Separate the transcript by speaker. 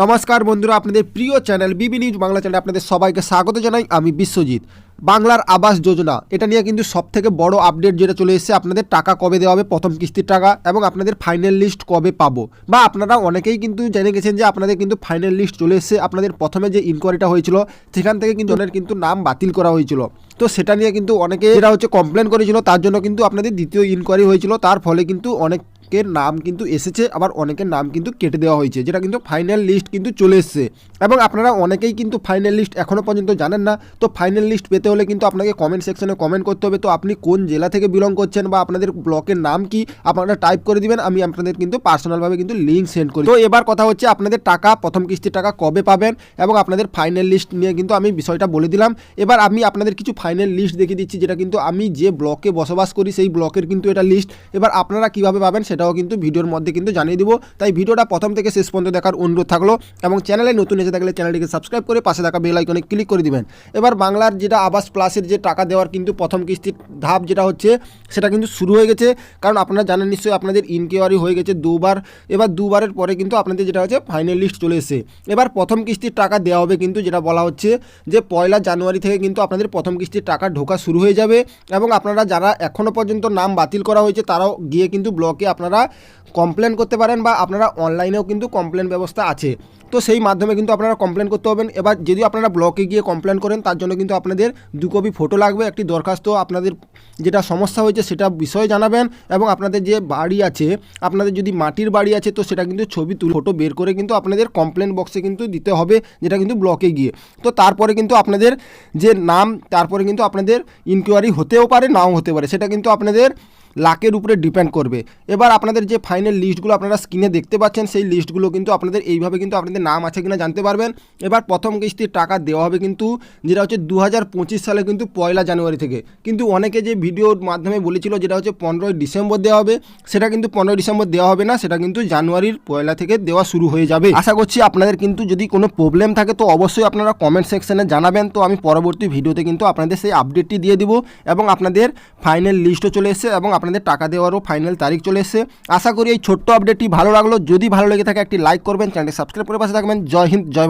Speaker 1: নমস্কার বন্ধুরা, আপনাদের প্রিয় চ্যানেল বিবি নিউজ বাংলা চ্যানেলে আপনাদের সবাইকে স্বাগত জানাই। আমি বিশ্বজিৎ। বাংলার আবাস যোজনা, এটা নিয়ে কিন্তু সব থেকে বড় আপডেট যেটা চলে এসেছে, আপনাদের টাকা কবে দেওয়া হবে, প্রথম কিস্তির টাকা এবং আপনাদের ফাইনাল লিস্ট কবে পাবো? বা আপনারা অনেকেই কিন্তু জেনে গেছেন যে আপনাদের কিন্তু ফাইনাল লিস্ট চলে এসেছে, আপনাদের প্রথমে যে ইনকোয়ারিটা হয়েছিল, সেখান থেকে কিন্তু ওনার কিন্তু নাম বাতিল করা হয়েছিল। তো সেটা নিয়ে কিন্তু অনেকে যেটা হচ্ছে কমপ্লেন করেছিল, তার জন্য কিন্তু আপনাদের দ্বিতীয় ইনকোয়ারি হয়েছিল, তার ফলে কিন্তু অনেক অনেকের নাম কিন্তু এসেছে, আবার অনেকের নাম কিন্তু কেটে দেওয়া হয়েছে, যেটা কিন্তু ফাইনাল লিস্ট কিন্তু চলে এসেছে। এবং আপনারা অনেকেই কিন্তু ফাইনাল লিস্ট এখনও পর্যন্ত জানেন না, তো ফাইনাল লিস্ট পেতে হলে কিন্তু আপনাকে কমেন্ট সেকশনে কমেন্ট করতে হবে। তো আপনি কোন জেলা থেকে বিলং করছেন বা আপনাদের ব্লকের নাম কি, আপনারা টাইপ করে দিবেন, আমি আপনাদের কিন্তু পার্সোনালভাবে কিন্তু লিঙ্ক সেন্ড করি। তো এবার কথা হচ্ছে আপনাদের টাকা, প্রথম কিস্তির টাকা কবে পাবেন, এবং আপনাদের ফাইনাল লিস্ট নিয়ে কিন্তু আমি বিষয়টা বলে দিলাম। এবার আমি আপনাদের কিছু ফাইনাল লিস্ট দেখিয়ে দিচ্ছি, যেটা কিন্তু আমি যে ব্লকে বসবাস করি, সেই ব্লকের কিন্তু এটা লিস্ট এবার আপনারা কীভাবে পাবেন সেটাও কিন্তু ভিডিওর মধ্যে কিন্তু জানিয়ে দিব। তাই ভিডিওটা প্রথম থেকে শেষ পর্যন্ত দেখার অনুরোধ থাকল এবং চ্যানেলে নতুন এসে থাকলে চ্যানেলটিকে সাবস্ক্রাইব করে পাশে থাকা বেল আইকনে ক্লিক করে দিবেন। এবার বাংলার যেটা আবাস প্লাসের যে টাকা দেওয়ার কিন্তু প্রথম কিস্তির ধাপ যেটা হচ্ছে, সেটা কিন্তু শুরু হয়ে গেছে। কারণ আপনারা জানেন নিশ্চয়ই আপনাদের ইনকোয়ারি হয়ে গেছে দুবার। এবার দুবারের পরে কিন্তু আপনাদের যেটা হচ্ছে ফাইনাল লিস্ট চলে এসেছে। এবার প্রথম কিস্তির টাকা দেওয়া হবে কিন্তু যেটা বলা হচ্ছে যে পয়লা জানুয়ারি থেকে কিন্তু আপনাদের প্রথম কিস্তির টাকা ঢোকা শুরু হয়ে যাবে। এবং আপনারা যারা এখনও পর্যন্ত নাম বাতিল করা হয়েছে, তারাও গিয়ে কিন্তু ব্লকে আপনারা কমপ্লেন করতে পারেন বা আপনারা অনলাইনেও কিন্তু কমপ্লেন ব্যবস্থা আছে। তো সেই মাধ্যমে কিন্তু আপনারা কমপ্লেন করতে হবেন এবার যদি আপনারা ব্লকে গিয়ে কমপ্লেন করেন, তার জন্য কিন্তু আপনাদের দু কপি ফটো লাগবে, একটি দরখাস্ত আপনাদের যেটা সমস্যা হয়েছে সেটা বিষয়ে জানাবেন এবং আপনাদের যে বাড়ি আছে, আপনাদের যদি মাটির বাড়ি আছে, তো সেটা কিন্তু ছবি তুলে ফটো বের করে কিন্তু আপনাদের কমপ্লেন বক্সে কিন্তু দিতে হবে, যেটা কিন্তু ব্লকে গিয়ে। তো তারপরে কিন্তু আপনাদের যে নাম, তারপরে কিন্তু আপনাদের ইনকোয়ারি হতেও পারে, নাও হতে পারে। সেটা কিন্তু আপনাদের লাকের উপরে ডিপেন্ড করবে। এবার আপনাদের যে ফাইনাল লিস্টগুলো আপনারা স্ক্রিনে দেখতে পাচ্ছেন, সেই লিস্টগুলো কিন্তু আপনাদের এইভাবে কিন্তু আপনাদের নাম আছে কিনা জানতে পারবেন। এবার প্রথম কিস্তির টাকা দেওয়া হবে কিন্তু, যেটা হচ্ছে দু হাজার পঁচিশ সালে কিন্তু পয়লা জানুয়ারি থেকে। কিন্তু অনেকে যে ভিডিওর মাধ্যমে বলেছিল যেটা হচ্ছে পনেরোই ডিসেম্বর দেওয়া হবে, সেটা কিন্তু পনেরোই ডিসেম্বর দেওয়া হবে না, সেটা কিন্তু জানুয়ারির পয়লা থেকে দেওয়া শুরু হয়ে যাবে। আশা করছি আপনাদের কিন্তু যদি কোনো প্রবলেম থাকে, তো অবশ্যই আপনারা কমেন্ট সেকশনে জানাবেন। তো আমি পরবর্তী ভিডিওতে কিন্তু আপনাদের সেই আপডেটটি দিয়ে দিব এবং আপনাদের ফাইনাল লিস্টও চলে এসেছে এবং আপনাদের টাকা দেওয়ারও ফাইনাল তারিখ চলে এসেছে। আশা করি এই ছোট্ট আপডেটটি ভালো লাগল। যদি ভালো লেগে থাকে একটি লাইক করবেন, চ্যানেলটি সাবস্ক্রাইব করে পাশে থাকবেন। জয় হিন্দ, জয়